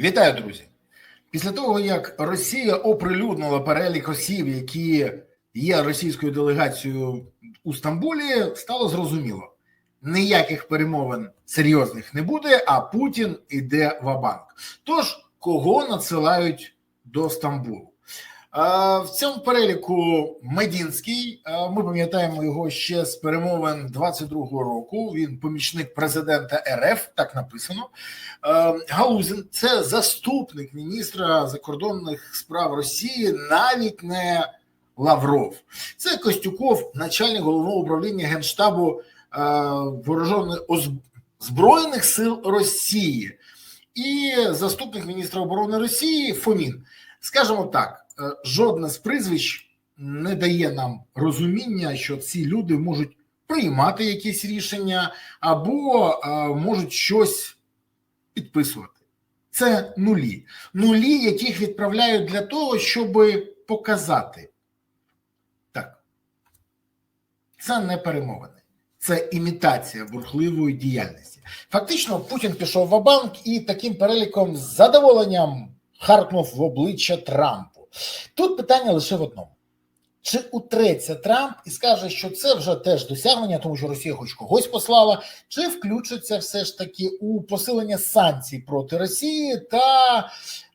Вітаю, друзі! Після того, як Росія оприлюднила перелік осіб, які є російською делегацією у Стамбулі, стало зрозуміло: ніяких перемовин серйозних не буде, а Путін іде в банк Тож, кого надсилають до Стамбулу? В цьому переліку Медінський. Ми пам'ятаємо його ще з перемовин 22-го року. Він помічник президента РФ, так написано. Е, це заступник міністра закордонних справ Росії, навіть не Лавров. Це Костюков, начальник головного управління генштабу вооружених збройних сил Росії і заступник міністра оборони Росії Фомін. Скажімо так, жодне з прізвищ не дає нам розуміння, що ці люди можуть приймати якісь рішення або е, можуть щось підписувати. Це нулі. Нулі, яких відправляють для того, щоб показати. Так. Це не перемовини, це імітація бурхливої діяльності. Фактично, Путін пішов в банк і таким переліком з задоволенням харкнув в обличчя Тут питання лише в одному: чи утреться Трамп і скаже, що це вже теж досягнення, тому що Росія хоч когось послала, чи включиться все ж таки у посилення санкцій проти Росії та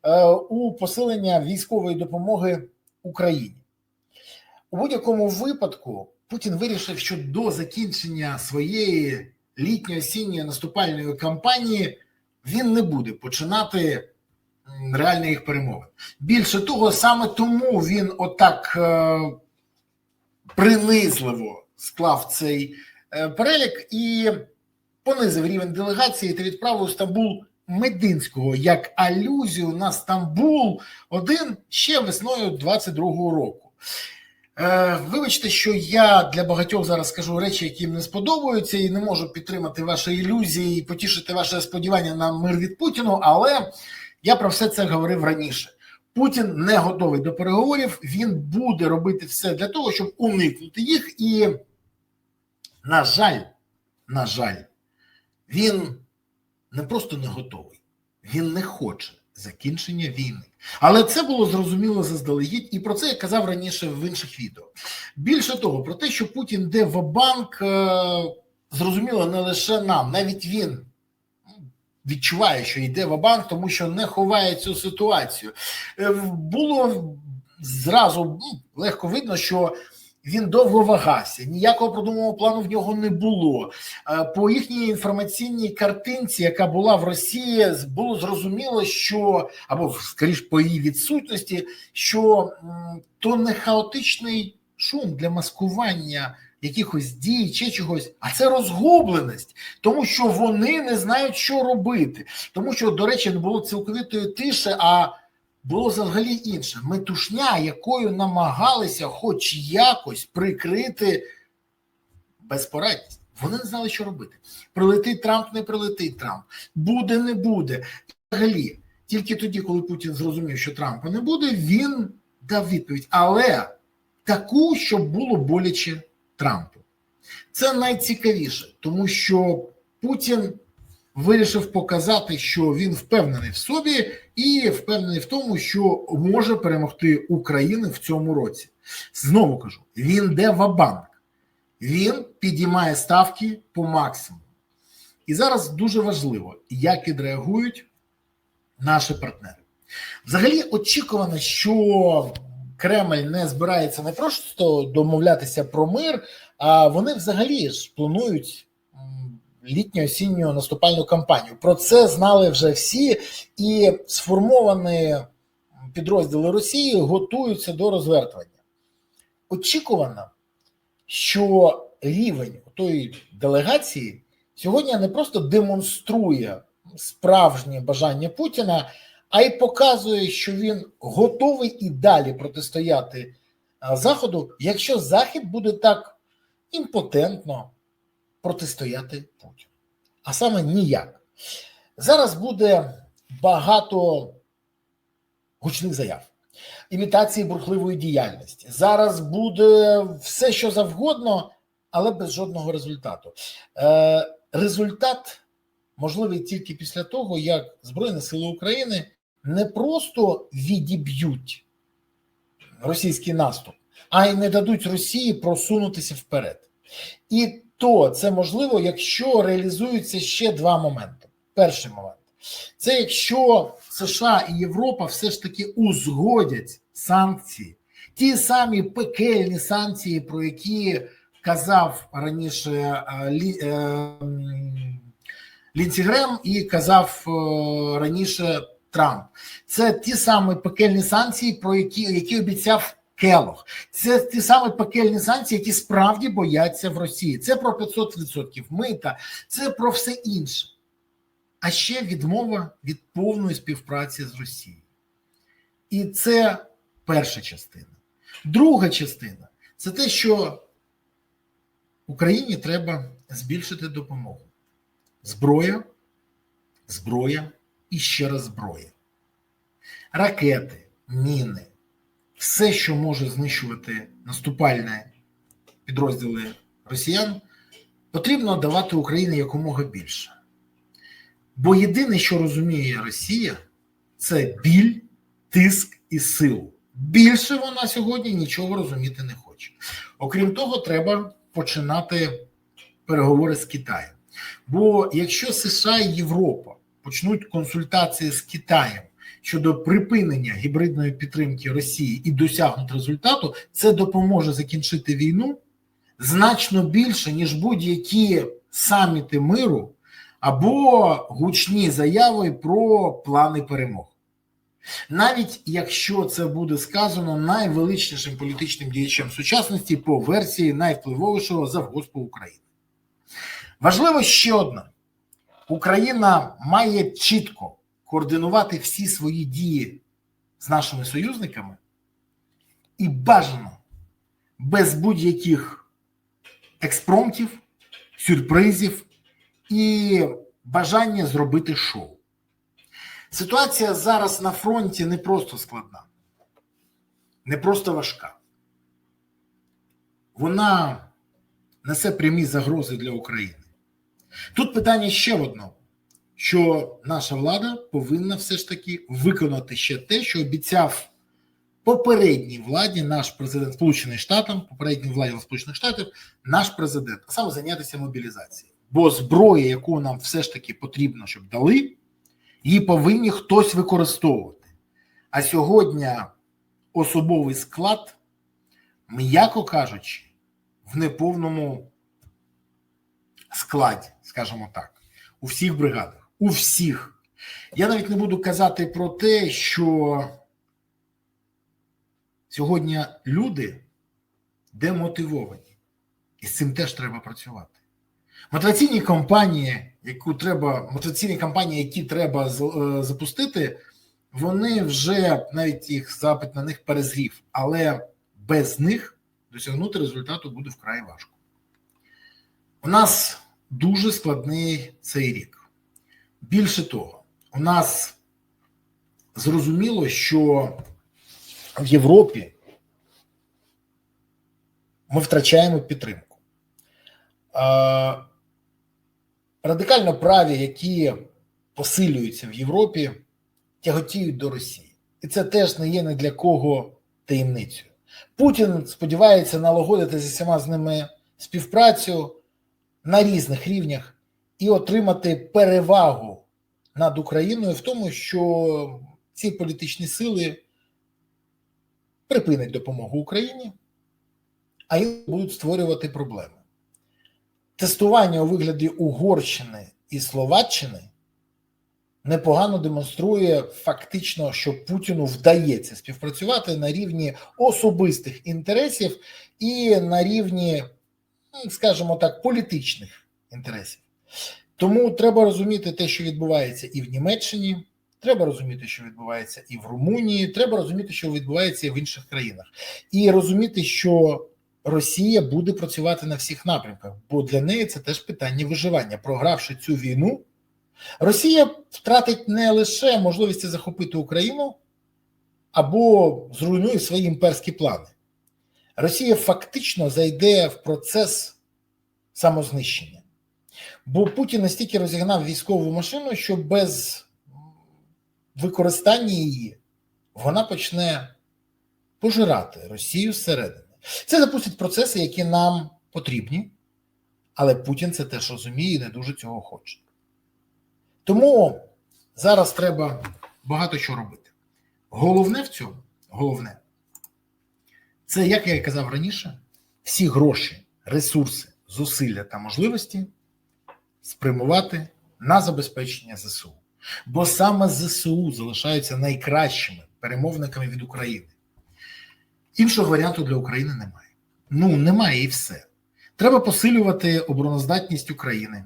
е, у посилення військової допомоги Україні? У будь-якому випадку Путін вирішив, що до закінчення своєї літньо-осінньої наступальної кампанії він не буде починати м, реальних перемовин. Більше того, саме тому він отак е, принизливо склав цей е, перелік і понизив рівень делегації та відправив у Стамбул Мединського як алюзію на Стамбул один ще весною 22-го року. Е, Вибачте, що я для багатьох зараз скажу речі, які їм не сподобаються, і не можу підтримати ваші ілюзії і потішити ваше сподівання на мир від Путіну, але я про все це говорив раніше. Путін не готовий до переговорів. Він буде робити все для того, щоб уникнути їх. І, на жаль, на жаль, він не просто не готовий, він не хоче закінчення війни. Але це було зрозуміло заздалегідь, і про це я казав раніше в інших відео. Більше того, про те, що Путін йде в банк, зрозуміло не лише нам, навіть він відчуває, що йде в банк, тому що не ховає цю ситуацію. Е, Було зразу ну, легко видно, що він довго вагався, ніякого продуманого плану в нього не було. Е, По їхній інформаційній картинці, яка була в Росії, було зрозуміло, що або скоріш по її відсутності, що то не хаотичний шум для маскування якихось дій чи чогось, а це розгубленість, тому що вони не знають, що робити. Тому що, до речі, не було цілковитої тиші, а було взагалі інше. Метушня, якою намагалися хоч якось прикрити безпорадність. Вони не знали, що робити. Прилетить Трамп, не прилетить Трамп, буде, не буде. Взагалі, тільки тоді, коли Путін зрозумів, що Трампа не буде, він дав відповідь. Але таку, щоб було боляче Трампу. Це найцікавіше, тому що Путін вирішив показати, що він впевнений в собі і впевнений в тому, що може перемогти Україну в цьому році. Знову кажу: він йде в банк він підіймає ставки по максимуму. І зараз дуже важливо, як відреагують наші партнери. Взагалі, очікувано, що Кремль не збирається не просто домовлятися про мир, а вони взагалі ж планують м, літньо-осінню наступальну кампанію. Про це знали вже всі, і сформовані підрозділи Росії готуються до розвертування. Очікувано, що рівень тої делегації сьогодні не просто демонструє справжнє бажання Путіна, а й показує, що він готовий і далі протистояти Заходу, якщо Захід буде так імпотентно протистояти Путіну. А саме ніяк. Зараз буде багато гучних заяв імітації бурхливої діяльності. Зараз буде все, що завгодно, але без жодного результату. Е, результат можливий тільки після того, як Збройні Сили України не просто відіб'ють російський наступ, а й не дадуть Росії просунутися вперед. І то це можливо, якщо реалізуються ще два моменти. Перший момент це якщо США і Європа все ж таки узгодять санкції, ті самі пекельні санкції, про які казав раніше е, Лі, е, м, Лінсі Грем і казав е, раніше Трамп. Це ті самі пекельні санкції, про які, які обіцяв Келох. Це ті самі пекельні санкції, які справді бояться в Росії. Це про 500% мита, це про все інше. А ще відмова від повної співпраці з Росією. І це перша частина. Друга частина це те, що Україні треба збільшити допомогу. Зброя, зброя і ще раз зброя. Ракети, міни, все, що може знищувати наступальні підрозділи росіян, потрібно давати Україні якомога більше. Бо єдине, що розуміє Росія, це біль, тиск і силу. Більше вона сьогодні нічого розуміти не хоче. Окрім того, треба починати переговори з Китаєм. Бо якщо США і Європа почнуть консультації з Китаєм щодо припинення гібридної підтримки Росії і досягнуть результату, це допоможе закінчити війну значно більше, ніж будь-які саміти миру або гучні заяви про плани перемог. Навіть якщо це буде сказано найвеличнішим політичним діячем сучасності по версії найвпливовішого завгоспу України. Важливо ще одне: Україна має чітко координувати всі свої дії з нашими союзниками і бажано без будь-яких експромтів, сюрпризів і бажання зробити шоу. Ситуація зараз на фронті не просто складна, не просто важка. Вона несе прямі загрози для України. Тут питання ще в одному, що наша влада повинна все ж таки виконати ще те, що обіцяв попередній владі, наш президент Сполучених Штатів, попередній владі Сполучених Штатів, наш президент, а саме зайнятися мобілізацією. Бо зброя, яку нам все ж таки потрібно, щоб дали, її повинні хтось використовувати. А сьогодні особовий склад, м'яко кажучи, в неповному складі, скажімо так, у всіх бригадах, у всіх. Я навіть не буду казати про те, що сьогодні люди демотивовані, і з цим теж треба працювати. Мотиваційні компанії, яку треба, мотиваційні компанії, які треба запустити, вони вже навіть їх запит на них перезрів, але без них досягнути результату буде вкрай важко. У нас дуже складний цей рік. Більше того, у нас зрозуміло, що в Європі ми втрачаємо підтримку. Радикально праві, які посилюються в Європі, тяготіють до Росії. І це теж не є ні для кого таємницею. Путін сподівається налагодити зі всіма з ними співпрацю на різних рівнях і отримати перевагу над Україною в тому, що ці політичні сили припинять допомогу Україні, а їм будуть створювати проблеми. Тестування у вигляді Угорщини і Словаччини непогано демонструє фактично, що Путіну вдається співпрацювати на рівні особистих інтересів і на рівні, скажімо так, політичних інтересів. Тому треба розуміти те, що відбувається і в Німеччині, треба розуміти, що відбувається і в Румунії, треба розуміти, що відбувається і в інших країнах, і розуміти, що Росія буде працювати на всіх напрямках, бо для неї це теж питання виживання. Програвши цю війну, Росія втратить не лише можливість захопити Україну або зруйнує свої імперські плани. Росія фактично зайде в процес самознищення. Бо Путін настільки розігнав військову машину, що без використання її вона почне пожирати Росію зсередини. Це запустить процеси, які нам потрібні, але Путін це теж розуміє і не дуже цього хоче. Тому зараз треба багато що робити. Головне в цьому, головне, це, як я і казав раніше, всі гроші, ресурси, зусилля та можливості спрямувати на забезпечення ЗСУ. Бо саме ЗСУ залишаються найкращими перемовниками від України. Іншого варіанту для України немає. Ну, немає і все. Треба посилювати обороноздатність України.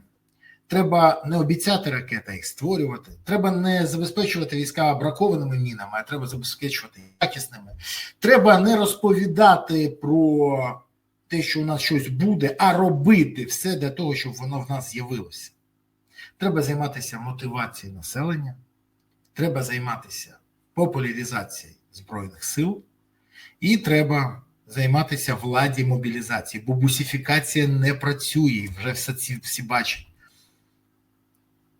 Треба не обіцяти ракети, а їх створювати. Треба не забезпечувати війська бракованими мінами, а треба забезпечувати якісними. Треба не розповідати про те, що у нас щось буде, а робити все для того, щоб воно в нас з'явилося. Треба займатися мотивацією населення, треба займатися популяризацією Збройних сил, і треба займатися владі мобілізації, бо бусифікація не працює, вже все всі бачать.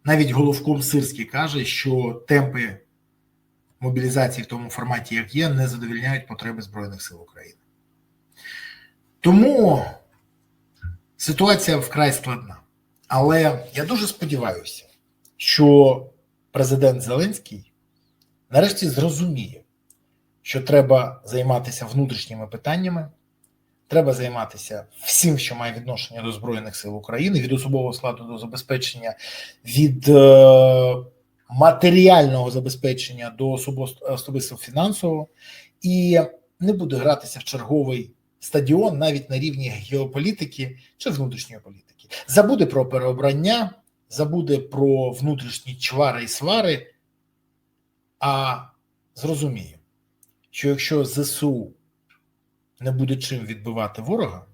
Навіть головком Сирський каже, що темпи мобілізації в тому форматі, як є, не задовільняють потреби Збройних сил України. Тому ситуація вкрай складна. Але я дуже сподіваюся, що президент Зеленський нарешті зрозуміє, що треба займатися внутрішніми питаннями, треба займатися всім, що має відношення до Збройних сил України, від особового складу до забезпечення, від е, матеріального забезпечення до особисто фінансового, і не буде гратися в черговий стадіон навіть на рівні геополітики чи внутрішньої політики. Забуде про переобрання, забуде про внутрішні чвари і свари, а зрозуміє, що якщо ЗСУ не буде чим відбивати ворога,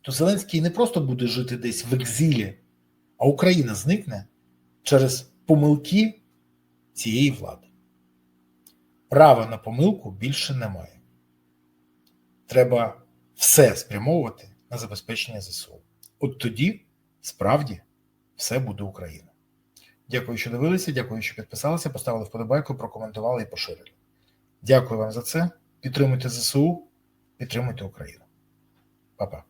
то Зеленський не просто буде жити десь в екзилі, а Україна зникне через помилки цієї влади. Права на помилку більше немає. Треба все спрямовувати на забезпечення ЗСУ. От тоді справді все буде Україна. Дякую, що дивилися. Дякую, що підписалися, поставили вподобайку, прокоментували і поширили. Дякую вам за це. Підтримуйте ЗСУ, підтримуйте Україну. Па-па.